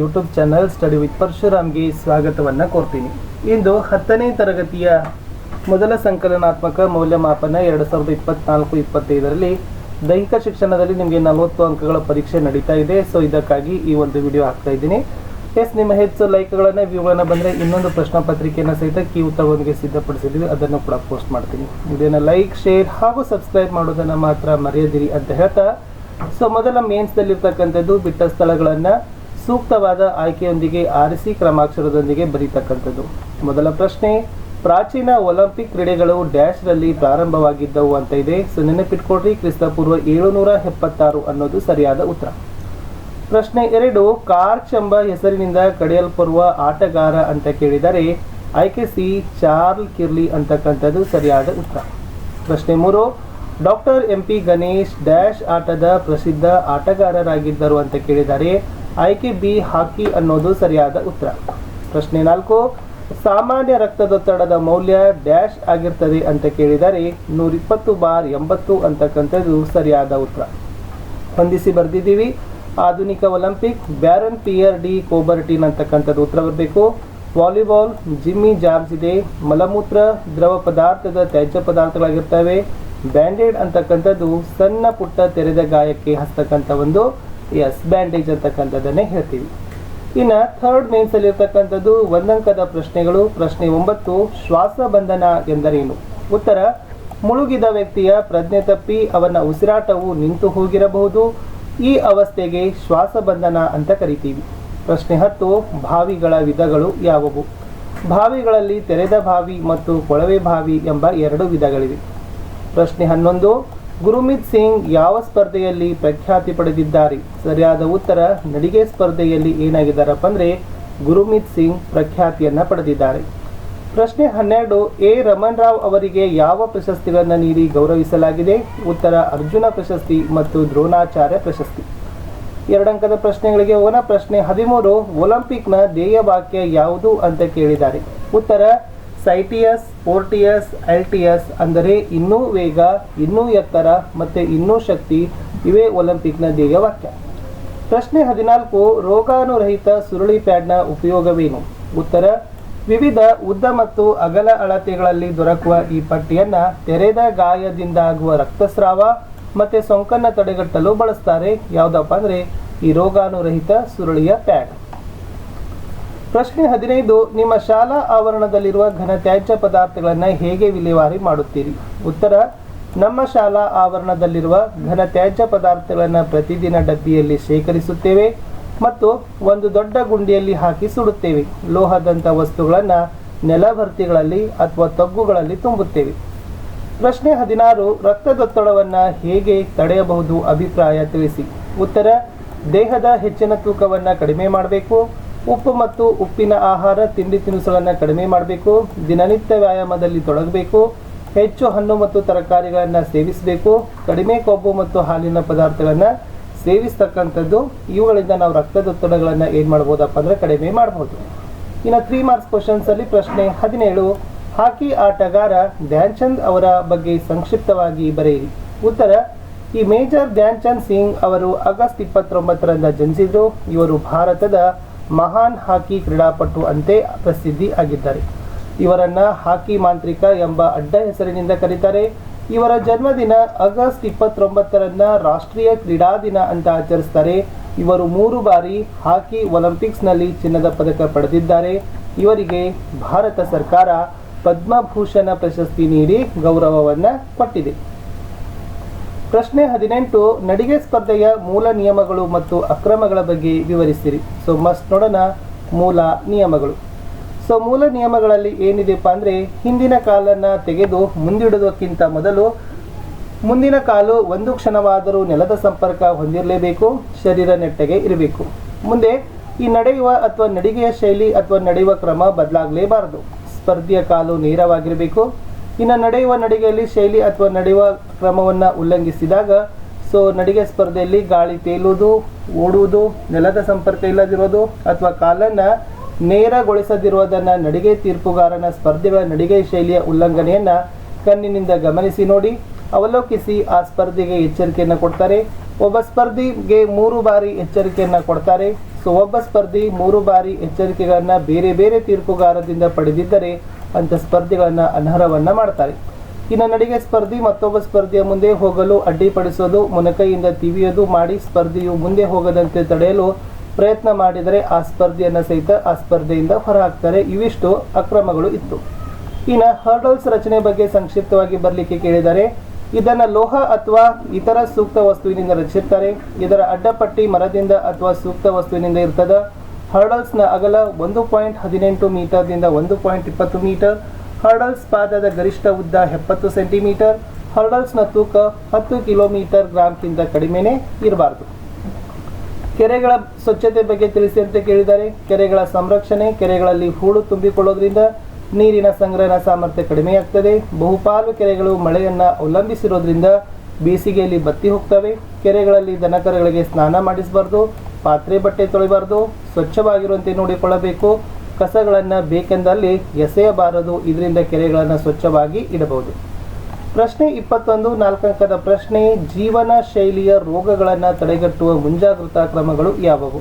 YouTube channel study with ಪರಶುರಾಮ್ಗೆ ಸ್ವಾಗತವನ್ನು ಕೋರ್ತೀನಿ. ಇಂದು ಹತ್ತನೇ ತರಗತಿಯ ಮೊದಲ ಸಂಕಲನಾತ್ಮಕ ಮೌಲ್ಯಮಾಪನ ಎರಡು ಸಾವಿರದ ಇಪ್ಪತ್ನಾಲ್ಕು, ಇಪ್ಪತ್ತೈದರಲ್ಲಿ ದೈಹಿಕ ಶಿಕ್ಷಣದಲ್ಲಿ ನಿಮಗೆ ನಲವತ್ತು ಅಂಕಗಳ ಪರೀಕ್ಷೆ ನಡೀತಾ ಇದೆ. ಸೊ ಇದಕ್ಕಾಗಿ ಈ ಒಂದು ವಿಡಿಯೋ ಹಾಕ್ತಾ ಇದ್ದೀನಿ. ಎಸ್ ನಿಮ್ಮ ಹೆಚ್ಚು ಲೈಕ್ಗಳನ್ನು, ವ್ಯೂಗಳನ್ನು ಬಂದರೆ ಇನ್ನೊಂದು ಪ್ರಶ್ನೆ ಪತ್ರಿಕೆಯನ್ನು ಸಹಿತ ಕೀ ಉತ್ತರವೊಂದಿಗೆ ಸಿದ್ಧಪಡಿಸಿದ್ದೀವಿ. ಅದನ್ನು ಕೂಡ ಪೋಸ್ಟ್ ಮಾಡ್ತೀನಿ. ವಿಡಿಯೋನ ಲೈಕ್ ಶೇರ್ ಹಾಗೂ ಸಬ್ಸ್ಕ್ರೈಬ್ ಮಾಡೋದನ್ನು ಮಾತ್ರ ಮರೆಯದಿರಿ ಅಂತ ಹೇಳ್ತಾ. ಸೊ ಮೊದಲ ಮೇನ್ಸ್ದಲ್ಲಿರ್ತಕ್ಕಂಥದ್ದು ಬಿಟ್ಟ ಸ್ಥಳಗಳನ್ನು ಸೂಕ್ತವಾದ ಆಯ್ಕೆಯೊಂದಿಗೆ ಆರಿಸಿ ಕ್ರಮಾಕ್ಷರದೊಂದಿಗೆ ಬರೀತಕ್ಕಂಥದ್ದು. ಮೊದಲ ಪ್ರಶ್ನೆ, ಪ್ರಾಚೀನ ಒಲಿಂಪಿಕ್ ಕ್ರೀಡೆಗಳು ಡ್ಯಾಶ್ರಲ್ಲಿ ಪ್ರಾರಂಭವಾಗಿದ್ದವು ಅಂತ ಇದೆ. ಸೊ ನೆನಪಿಟ್ಕೊಡ್ರಿ ಕ್ರಿಸ್ತಪೂರ್ವ ಏಳುನೂರ ಎಪ್ಪತ್ತಾರು ಅನ್ನೋದು ಸರಿಯಾದ ಉತ್ತರ. ಪ್ರಶ್ನೆ ಎರಡು, ಕಾರ್ಚ್ ಎಂಬ ಹೆಸರಿನಿಂದ ಕಡೆಯಲ್ಪಡುವ ಆಟಗಾರ ಅಂತ ಕೇಳಿದರೆ, ಆಯ್ಕೆ ಸಿ, ಚಾರ್ಲ್ ಕಿರ್ಲಿ ಅಂತಕ್ಕಂಥದ್ದು ಸರಿಯಾದ ಉತ್ತರ. ಪ್ರಶ್ನೆ ಮೂರು, doctor M P Ganesh dash ಆಟದ ಪ್ರಸಿದ್ಧ ಆಟಗಾರರಾಗಿದ್ದರು ಅಂತ ಕೇಳಿದ್ದಾರೆ ಆಯ್ಕೆ ಬಿ ಹಾಕಿ ಅನ್ನೋದು ಸರಿಯಾದ ಉತ್ತರ. ಪ್ರಶ್ನೆ ನಾಲ್ಕು, ಸಾಮಾನ್ಯ ರಕ್ತದೊತ್ತಡದ ಮೌಲ್ಯ ಡ್ಯಾಶ್ ಆಗಿರ್ತದೆ ಅಂತ ಕೇಳಿದರೆ ನೂರಿಪ್ಪತ್ತು ಬಾರ್ ಎಂಬತ್ತು ಅಂತಕ್ಕಂಥದ್ದು ಸರಿಯಾದ ಉತ್ತರ. ಹೊಂದಿಸಿ ಬರೆದಿದ್ದೀವಿ. ಆಧುನಿಕ Olympic, baron Pierre de Coubertin ಅಂತಕ್ಕಂಥದ್ದು ಉತ್ತರ ಬರಬೇಕು. ವಾಲಿಬಾಲ್, ಜಿಮ್ಮಿ ಜಾಬ್ಸ್ ಇದೆ. ಮಲಮೂತ್ರ, ದ್ರವ ಪದಾರ್ಥದ ತ್ಯಾಜ್ಯ ಪದಾರ್ಥಗಳಾಗಿರ್ತವೆ. ಬ್ಯಾಂಡೇಡ್ ಅಂತಕ್ಕಂಥದ್ದು ಸಣ್ಣ ಪುಟ್ಟ ತೆರೆದ ಗಾಯಕ್ಕೆ ಹಸ್ತಕ್ಕಂಥ ಒಂದು. ಎಸ್ ಬ್ಯಾಂಡೇಜ್ ಅಂತಕ್ಕಂಥದ್ದನ್ನೇ ಹೇಳ್ತೀವಿ. ಇನ್ನು ಥರ್ಡ್ ಮೇನ್ಸಲ್ಲಿ ಇರ್ತಕ್ಕಂಥದ್ದು ಒಂದಂಕದ ಪ್ರಶ್ನೆಗಳು. ಪ್ರಶ್ನೆ ಒಂಬತ್ತು ಶ್ವಾಸಬಂಧನ ಎಂದರೇನು? ಉತ್ತರ, ಮುಳುಗಿದ ವ್ಯಕ್ತಿಯ ಪ್ರಜ್ಞೆ ತಪ್ಪಿ ಅವನ ಉಸಿರಾಟವು ನಿಂತು ಹೋಗಿರಬಹುದು. ಈ ಅವಸ್ಥೆಗೆ ಶ್ವಾಸಬಂಧನ ಅಂತ ಕರಿತೀವಿ. ಪ್ರಶ್ನೆ ಹತ್ತು ಬಾವಿಗಳ ವಿಧಗಳು ಯಾವುವು? ಬಾವಿಗಳಲ್ಲಿ ತೆರೆದ ಬಾವಿ ಮತ್ತು ಕೊಳವೆ ಬಾವಿ ಎಂಬ ಎರಡು ವಿಧಗಳಿವೆ. ಪ್ರಶ್ನೆ ಹನ್ನೊಂದು ಗುರುಮಿತ್ ಸಿಂಗ್ ಯಾವ ಸ್ಪರ್ಧೆಯಲ್ಲಿ ಪ್ರಖ್ಯಾತಿ ಪಡೆದಿದ್ದಾರೆ? ಸರಿಯಾದ ಉತ್ತರ, ನಡಿಗೆ ಸ್ಪರ್ಧೆಯಲ್ಲಿ ಏನಾಗಿದ್ದಾರಪ್ಪ ಅಂದರೆ ಗುರುಮಿತ್ ಸಿಂಗ್ ಪ್ರಖ್ಯಾತಿಯನ್ನು ಪಡೆದಿದ್ದಾರೆ. ಪ್ರಶ್ನೆ ಹನ್ನೆರಡು, ಎ ರಮನ್ ರಾವ್ ಅವರಿಗೆ ಯಾವ ಪ್ರಶಸ್ತಿಗಳನ್ನು ನೀಡಿ ಗೌರವಿಸಲಾಗಿದೆ? ಉತ್ತರ, ಅರ್ಜುನ ಪ್ರಶಸ್ತಿ ಮತ್ತು ದ್ರೋಣಾಚಾರ್ಯ ಪ್ರಶಸ್ತಿ. ಎರಡಂಕದ ಪ್ರಶ್ನೆಗಳಿಗೆ ಹೋಗೋಣ. ಪ್ರಶ್ನೆ ಹದಿಮೂರು, ಒಲಿಂಪಿಕ್ನ ಧ್ಯೇಯ ವಾಕ್ಯ ಯಾವುದು ಅಂತ ಕೇಳಿದ್ದಾರೆ. ಉತ್ತರ ಸೈಟಿಯಸ್ ಪೋರ್ಟಿಯಸ್ ಎಲ್ಟಿಯಸ್ ಅಂದರೆ ಇನ್ನೂ ವೇಗ, ಇನ್ನೂ ಎತ್ತರ ಮತ್ತು ಇನ್ನೂ ಶಕ್ತಿ, ಇವೇ ಒಲಿಂಪಿಕ್ನ ಧ್ಯೇಯ ವಾಕ್ಯ. ಪ್ರಶ್ನೆ ಹದಿನಾಲ್ಕು ರೋಗಾನುರಹಿತ ಸುರುಳಿ ಪ್ಯಾಡ್ನ ಉಪಯೋಗವೇನು? ಉತ್ತರ, ವಿವಿಧ ಉದ್ದ ಮತ್ತು ಅಗಲ ಅಳತೆಗಳಲ್ಲಿ ದೊರಕುವ ಈ ಪಟ್ಟಿಯನ್ನ ತೆರೆದ ಗಾಯದಿಂದಾಗುವ ರಕ್ತಸ್ರಾವ ಮತ್ತೆ ಸೋಂಕನ್ನು ತಡೆಗಟ್ಟಲು ಬಳಸ್ತಾರೆ. ಯಾವುದಪ್ಪ ಅಂದರೆ ಈ ರೋಗಾನುರಹಿತ ಸುರುಳಿಯ ಪ್ಯಾಡ್. ಪ್ರಶ್ನೆ ಹದಿನೈದು, ನಿಮ್ಮ ಶಾಲಾ ಆವರಣದಲ್ಲಿರುವ ಘನ ತ್ಯಾಜ್ಯ ಪದಾರ್ಥಗಳನ್ನು ಹೇಗೆ ವಿಲೇವಾರಿ ಮಾಡುತ್ತೀರಿ? ಉತ್ತರ, ನಮ್ಮ ಶಾಲಾ ಆವರಣದಲ್ಲಿರುವ ಘನ ತ್ಯಾಜ್ಯ ಪದಾರ್ಥಗಳನ್ನು ಪ್ರತಿದಿನ ಡಬ್ಬಿಯಲ್ಲಿ ಶೇಖರಿಸುತ್ತೇವೆ ಮತ್ತು ಒಂದು ದೊಡ್ಡ ಗುಂಡಿಯಲ್ಲಿ ಹಾಕಿ ಸುಡುತ್ತೇವೆ. ಲೋಹದಂಥ ವಸ್ತುಗಳನ್ನು ನೆಲಭರ್ತಿಗಳಲ್ಲಿ ಅಥವಾ ತಗ್ಗುಗಳಲ್ಲಿ ತುಂಬುತ್ತೇವೆ. ಪ್ರಶ್ನೆ ಹದಿನಾರು, ರಕ್ತದೊತ್ತಡವನ್ನು ಹೇಗೆ ತಡೆಯಬಹುದು ಅಭಿಪ್ರಾಯ ತಿಳಿಸಿ. ಉತ್ತರ, ದೇಹದ ಹೆಚ್ಚಿನ ತೂಕವನ್ನು ಕಡಿಮೆ ಮಾಡಬೇಕು. ಉಪ್ಪು ಮತ್ತು ಉಪ್ಪಿನ ಆಹಾರ ತಿಂಡಿ ತಿನಿಸುಗಳನ್ನು ಕಡಿಮೆ ಮಾಡಬೇಕು, ದಿನನಿತ್ಯ ವ್ಯಾಯಾಮದಲ್ಲಿ ತೊಡಗಬೇಕು, ಹೆಚ್ಚು ಹಣ್ಣು ಮತ್ತು ತರಕಾರಿಗಳನ್ನು ಸೇವಿಸಬೇಕು, ಕಡಿಮೆ ಕೊಬ್ಬು ಮತ್ತು ಹಾಲಿನ ಪದಾರ್ಥಗಳನ್ನು ಸೇವಿಸ್ತಕ್ಕಂಥದ್ದು, ಇವುಗಳಿಂದ ನಾವು ರಕ್ತದೊತ್ತಡಗಳನ್ನು ಏನು ಮಾಡ್ಬೋದಪ್ಪ ಅಂದರೆ ಕಡಿಮೆ ಮಾಡ್ಬೋದು. ಇನ್ನು ತ್ರೀ ಮಾರ್ಕ್ಸ್ ಕ್ವಶನ್ಸಲ್ಲಿ ಪ್ರಶ್ನೆ ಹದಿನೇಳು, ಹಾಕಿ ಆಟಗಾರ ಧ್ಯಾನ್ ಚಂದ್ ಅವರ ಬಗ್ಗೆ ಸಂಕ್ಷಿಪ್ತವಾಗಿ ಬರೆಯಿರಿ. ಉತ್ತರ, ಈ ಮೇಜರ್ ಧ್ಯಾನ್ ಚಂದ್ ಸಿಂಗ್ ಅವರು ಆಗಸ್ಟ್ ಇಪ್ಪತ್ತೊಂಬತ್ತರಿಂದ ಜನಿಸಿದ್ರು. ಇವರು ಭಾರತದ ಮಹಾನ್ ಹಾಕಿ ಕ್ರೀಡಾಪಟು ಅಂತೆ ಪ್ರಸಿದ್ಧಿ ಆಗಿದ್ದಾರೆ ಇವರನ್ನ ಹಾಕಿ ಮಾಂತ್ರಿಕ ಎಂಬ ಅಡ್ಡ ಹೆಸರಿನಿಂದ ಕರೀತಾರೆ. ಇವರ ಜನ್ಮದಿನ ಆಗಸ್ಟ್ ಇಪ್ಪತ್ತೊಂಬತ್ತರನ್ನ ರಾಷ್ಟ್ರೀಯ ಕ್ರೀಡಾ ದಿನ ಅಂತ ಆಚರಿಸ್ತಾರೆ. ಇವರು ಮೂರು ಬಾರಿ ಹಾಕಿ ಒಲಿಂಪಿಕ್ಸ್ನಲ್ಲಿ ಚಿನ್ನದ ಪದಕ ಪಡೆದಿದ್ದಾರೆ. ಇವರಿಗೆ ಭಾರತ ಸರ್ಕಾರ ಪದ್ಮಭೂಷಣ ಪ್ರಶಸ್ತಿ ನೀಡಿ ಗೌರವವನ್ನು ಕೊಟ್ಟಿದೆ. ಪ್ರಶ್ನೆ ಹದಿನೆಂಟು, ನಡಿಗೆ ಸ್ಪರ್ಧೆಯ ಮೂಲ ನಿಯಮಗಳು ಮತ್ತು ಅಕ್ರಮಗಳ ಬಗ್ಗೆ ವಿವರಿಸಿರಿ. ಸೊ ಮಸ್ಟ್ ನೋಡೋಣ ಮೂಲ ನಿಯಮಗಳು. ಸೊ ಮೂಲ ನಿಯಮಗಳಲ್ಲಿ ಏನಿದೆಪ್ಪ ಅಂದರೆ, ಹಿಂದಿನ ಕಾಲನ್ನು ತೆಗೆದು ಮುಂದಿಡುವುದಕ್ಕಿಂತ ಮೊದಲು ಮುಂದಿನ ಕಾಲು ಒಂದು ಕ್ಷಣವಾದರೂ ನೆಲದ ಸಂಪರ್ಕ ಹೊಂದಿರಲೇಬೇಕು, ಶರೀರ ನೆಟ್ಟಗೆ ಇರಬೇಕು. ಮುಂದೆ, ಈ ನಡೆಯುವ ಅಥವಾ ನಡಿಗೆಯ ಶೈಲಿ ಅಥವಾ ನಡೆಯುವ ಕ್ರಮ ಬದಲಾಗಲೇಬಾರದು. ಸ್ಪರ್ಧೆಯ ಕಾಲು ನೇರವಾಗಿರಬೇಕು ಇನ್ನು ನಡೆಯುವ ನಡಿಗೆಯಲ್ಲಿ ಶೈಲಿ ಅಥವಾ ನಡೆಯುವ ಕ್ರಮವನ್ನು ಉಲ್ಲಂಘಿಸಿದಾಗ, ಸೊ ನಡಿಗೆ ಸ್ಪರ್ಧೆಯಲ್ಲಿ ಗಾಳಿ ತೇಲುವುದು, ಓಡುವುದು, ನೆಲದ ಸಂಪರ್ಕ ಇಲ್ಲದಿರೋದು ಅಥವಾ ಕಾಲನ್ನು ನೇರಗೊಳಿಸದಿರುವುದನ್ನು ನಡಿಗೆ ತೀರ್ಪುಗಾರನ ಸ್ಪರ್ಧೆಗಳ ನಡಿಗೆ ಶೈಲಿಯ ಉಲ್ಲಂಘನೆಯನ್ನು ಕಣ್ಣಿನಿಂದ ಗಮನಿಸಿ ನೋಡಿ, ಅವಲೋಕಿಸಿ ಆ ಸ್ಪರ್ಧೆಗೆ ಎಚ್ಚರಿಕೆಯನ್ನು ಕೊಡ್ತಾರೆ. ಒಬ್ಬ ಸ್ಪರ್ಧಿಗೆ ಮೂರು ಬಾರಿ ಎಚ್ಚರಿಕೆಯನ್ನು ಕೊಡ್ತಾರೆ. ಸೊ ಒಬ್ಬ ಸ್ಪರ್ಧಿ ಮೂರು ಬಾರಿ ಎಚ್ಚರಿಕೆಗಳನ್ನು ಬೇರೆ ಬೇರೆ ತೀರ್ಪುಗಾರದಿಂದ ಪಡೆದಿದ್ದರೆ ಅಂತ ಸ್ಪರ್ಧಿಗಳನ್ನ ಅನರ್ಹವನ್ನ ಮಾಡ್ತಾರೆ. ಇನ್ನು ನಡಿಗೆ ಸ್ಪರ್ಧಿ ಮತ್ತೊಬ್ಬ ಸ್ಪರ್ಧಿಯ ಮುಂದೆ ಹೋಗಲು ಅಡ್ಡಿಪಡಿಸೋದು, ಮುನಕೈಯಿಂದ ತಿವಿಯೋದು ಮಾಡಿ ಸ್ಪರ್ಧಿಯು ಮುಂದೆ ಹೋಗದಂತೆ ತಡೆಯಲು ಪ್ರಯತ್ನ ಮಾಡಿದರೆ ಆ ಸ್ಪರ್ಧಿಯನ್ನು ಸಹಿತ ಆ ಸ್ಪರ್ಧೆಯಿಂದ ಹೊರಹಾಕ್ತಾರೆ. ಇವಿಷ್ಟು ಅಕ್ರಮಗಳು ಇತ್ತು. ಇನ್ನು ಹರ್ಡಲ್ಸ್ ರಚನೆ ಬಗ್ಗೆ ಸಂಕ್ಷಿಪ್ತವಾಗಿ ಬರಲಿಕ್ಕೆ ಕೇಳಿದರೆ, ಇದನ್ನು ಲೋಹ ಅಥವಾ ಇತರ ಸೂಕ್ತ ವಸ್ತುವಿನಿಂದ ರಚಿಸುತ್ತಾರೆ ಇದರ ಅಡ್ಡಪಟ್ಟಿ ಮರದಿಂದ ಅಥವಾ ಸೂಕ್ತ ವಸ್ತುವಿನಿಂದ ಇರ್ತದ. ಹರ್ಡಲ್ಸ್ನ ಅಗಲ ಒಂದು ಪಾಯಿಂಟ್ ಹದಿನೆಂಟು ಮೀಟರ್ದಿಂದ ಒಂದು ಪಾಯಿಂಟ್ ಇಪ್ಪತ್ತು ಮೀಟರ್, ಹರ್ಡಲ್ಸ್ ಪಾದದ ಗರಿಷ್ಠ ಉದ್ದ ಎಪ್ಪತ್ತು ಸೆಂಟಿಮೀಟರ್, ಹರ್ಡಲ್ಸ್ನ ತೂಕ ಹತ್ತು ಕಿಲೋಮೀಟರ್ ಗ್ರಾಮ್ಗಿಂತ ಕಡಿಮೆನೆ ಇರಬಾರ್ದು. ಕೆರೆಗಳ ಸ್ವಚ್ಛತೆ ಬಗ್ಗೆ ತಿಳಿಸಿ ಅಂತ ಕೇಳಿದ್ದಾರೆ ಕೆರೆಗಳ ಸಂರಕ್ಷಣೆ, ಕೆರೆಗಳಲ್ಲಿ ಹೂಳು ತುಂಬಿಕೊಳ್ಳೋದ್ರಿಂದ ನೀರಿನ ಸಂಗ್ರಹಣ ಸಾಮರ್ಥ್ಯ ಕಡಿಮೆಯಾಗ್ತದೆ. ಬಹುಪಾಲು ಕೆರೆಗಳು ಮಳೆಯನ್ನ ಅವಲಂಬಿಸಿರೋದ್ರಿಂದ ಬೇಸಿಗೆಯಲ್ಲಿ ಬತ್ತಿ ಹೋಗ್ತವೆ. ಕೆರೆಗಳಲ್ಲಿ ದನಕರುಗಳಿಗೆ ಸ್ನಾನ ಮಾಡಿಸಬಾರ್ದು. ಪಾತ್ರೆ ಬಟ್ಟೆ ತೊಳಿಬಾರ್ದು, ಸ್ವಚ್ಛವಾಗಿರುವಂತೆ ನೋಡಿಕೊಳ್ಳಬೇಕು. ಕಸಗಳನ್ನು ಬೇಕೆಂದಲ್ಲಿ ಎಸೆಯಬಾರದು, ಇದರಿಂದ ಕೆರೆಗಳನ್ನು ಸ್ವಚ್ಛವಾಗಿ ಇಡಬಹುದು. ಪ್ರಶ್ನೆ ಇಪ್ಪತ್ತೊಂದು, ನಾಲ್ಕಂಕದ ಪ್ರಶ್ನೆ, ಜೀವನ ಶೈಲಿಯ ರೋಗಗಳನ್ನು ತಡೆಗಟ್ಟುವ ಮುಂಜಾಗ್ರತಾ ಕ್ರಮಗಳು ಯಾವುವು?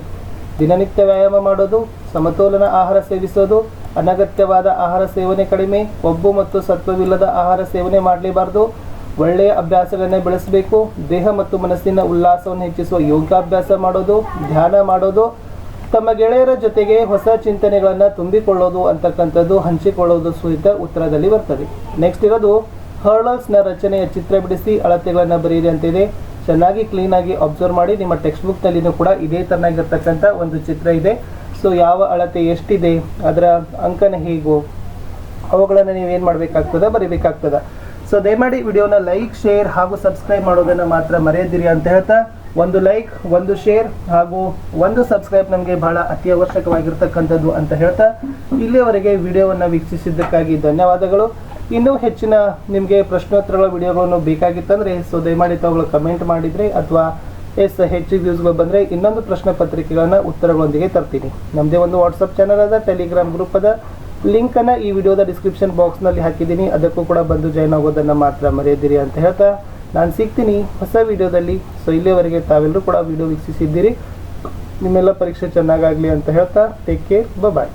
ದಿನನಿತ್ಯ ವ್ಯಾಯಾಮ ಮಾಡೋದು, ಸಮತೋಲನ ಆಹಾರ ಸೇವಿಸೋದು, ಅನಗತ್ಯವಾದ ಆಹಾರ ಸೇವನೆ ಕಡಿಮೆ ಕೊಬ್ಬು ಮತ್ತು ಸತ್ವವಿಲ್ಲದ ಆಹಾರ ಸೇವನೆ ಮಾಡಲೇಬಾರದು ಒಳ್ಳೆಯ ಅಭ್ಯಾಸಗಳನ್ನೇ ಬೆಳೆಸಬೇಕು. ದೇಹ ಮತ್ತು ಮನಸ್ಸಿನ ಉಲ್ಲಾಸವನ್ನು ಹೆಚ್ಚಿಸುವ ಯೋಗಾಭ್ಯಾಸ ಮಾಡೋದು, ಧ್ಯಾನ ಮಾಡೋದು, ತಮ್ಮ ಗೆಳೆಯರ ಜೊತೆಗೆ ಹೊಸ ಚಿಂತನೆಗಳನ್ನು ತುಂಬಿಕೊಳ್ಳೋದು ಅಂತಕ್ಕಂಥದ್ದು ಹಂಚಿಕೊಳ್ಳೋದು ಸಹಿತ ಉತ್ತರದಲ್ಲಿ ಬರ್ತದೆ. ನೆಕ್ಸ್ಟ್ ಇರೋದು ಹರ್ಡಲ್ಸ್ನ ರಚನೆಯ ಚಿತ್ರ ಬಿಡಿಸಿ ಅಳತೆಗಳನ್ನು ಬರೆಯಿರಿ ಅಂತಿದೆ. ಚೆನ್ನಾಗಿ ಕ್ಲೀನಾಗಿ ಅಬ್ಸರ್ವ್ ಮಾಡಿ, ನಿಮ್ಮ ಟೆಕ್ಸ್ಟ್ ಬುಕ್ನಲ್ಲಿನೂ ಕೂಡ ಇದೇ ತರನಾಗಿರ್ತಕ್ಕಂಥ ಒಂದು ಚಿತ್ರ ಇದೆ. ಸೊ ಯಾವ ಅಳತೆ ಎಷ್ಟಿದೆ, ಅದರ ಅಂಕನ ಹೇಗೋ ಅವುಗಳನ್ನು ನೀವೇನು ಮಾಡಬೇಕಾಗ್ತದೆ, ಬರೀಬೇಕಾಗ್ತದ. ಸೊ ದಯಮಾಡಿ ವಿಡಿಯೋನ ಲೈಕ್ ಶೇರ್ ಹಾಗೂ ಸಬ್ಸ್ಕ್ರೈಬ್ ಮಾಡೋದನ್ನು ಮಾತ್ರ ಮರೆಯದಿರಿ ಅಂತ ಹೇಳ್ತಾ, ಒಂದು ಲೈಕ್ ಒಂದು ಶೇರ್ ಹಾಗೂ ಒಂದು ಸಬ್ಸ್ಕ್ರೈಬ್ ನಮಗೆ ಬಹಳ ಅತಿ ಅವಶ್ಯಕವಾಗಿರ್ತಕ್ಕಂಥದ್ದು ಅಂತ ಹೇಳ್ತಾ, ಇಲ್ಲಿಯವರೆಗೆ ವಿಡಿಯೋವನ್ನು ವೀಕ್ಷಿಸಿದ್ದಕ್ಕಾಗಿ ಧನ್ಯವಾದಗಳು. ಇನ್ನೂ ಹೆಚ್ಚಿನ ನಿಮಗೆ ಪ್ರಶ್ನೋತ್ತರಗಳ ವಿಡಿಯೋಗಳನ್ನು ಬೇಕಾಗಿತ್ತಂದರೆ ಸೊ ದಯಮಾಡಿ ತಾವುಗಳು ಕಮೆಂಟ್ ಮಾಡಿದರೆ ಅಥವಾ ಎಸ್ ಹೆಚ್ಚು ವ್ಯೂಸ್ಗಳು ಬಂದರೆ ಇನ್ನೊಂದು ಪ್ರಶ್ನೆ ಪತ್ರಿಕೆಗಳನ್ನು ಉತ್ತರಗಳೊಂದಿಗೆ ತರ್ತೀನಿ. ನಮ್ಮದೇ ಒಂದು ವಾಟ್ಸಪ್ ಚಾನಲ್ ಅದ ಟೆಲಿಗ್ರಾಮ್ ಗ್ರೂಪ್ ಅದ. ಲಿಂಕನ್ನು ಈ ವಿಡಿಯೋದ ಡಿಸ್ಕ್ರಿಪ್ಷನ್ ಬಾಕ್ಸ್ನಲ್ಲಿ ಹಾಕಿದ್ದೀನಿ. ಅದಕ್ಕೂ ಕೂಡ ಬಂದು ಜಾಯ್ನ್ ಆಗೋದನ್ನು ಮಾತ್ರ ಮರೆಯದಿರಿ ಅಂತ ಹೇಳ್ತಾ ನಾನು ಸಿಗ್ತೀನಿ ಹೊಸ ವಿಡಿಯೋದಲ್ಲಿ. ಸೊ ಇಲ್ಲಿಯವರೆಗೆ ತಾವೆಲ್ಲರೂ ಕೂಡ ವಿಡಿಯೋ ವೀಕ್ಷಿಸಿದ್ದೀರಿ. ನಿಮ್ಮೆಲ್ಲ ಪರೀಕ್ಷೆ ಚೆನ್ನಾಗಾಗಲಿ ಅಂತ ಹೇಳ್ತಾ ಟೇಕ್ ಕೇರ್ ಬಾಯ್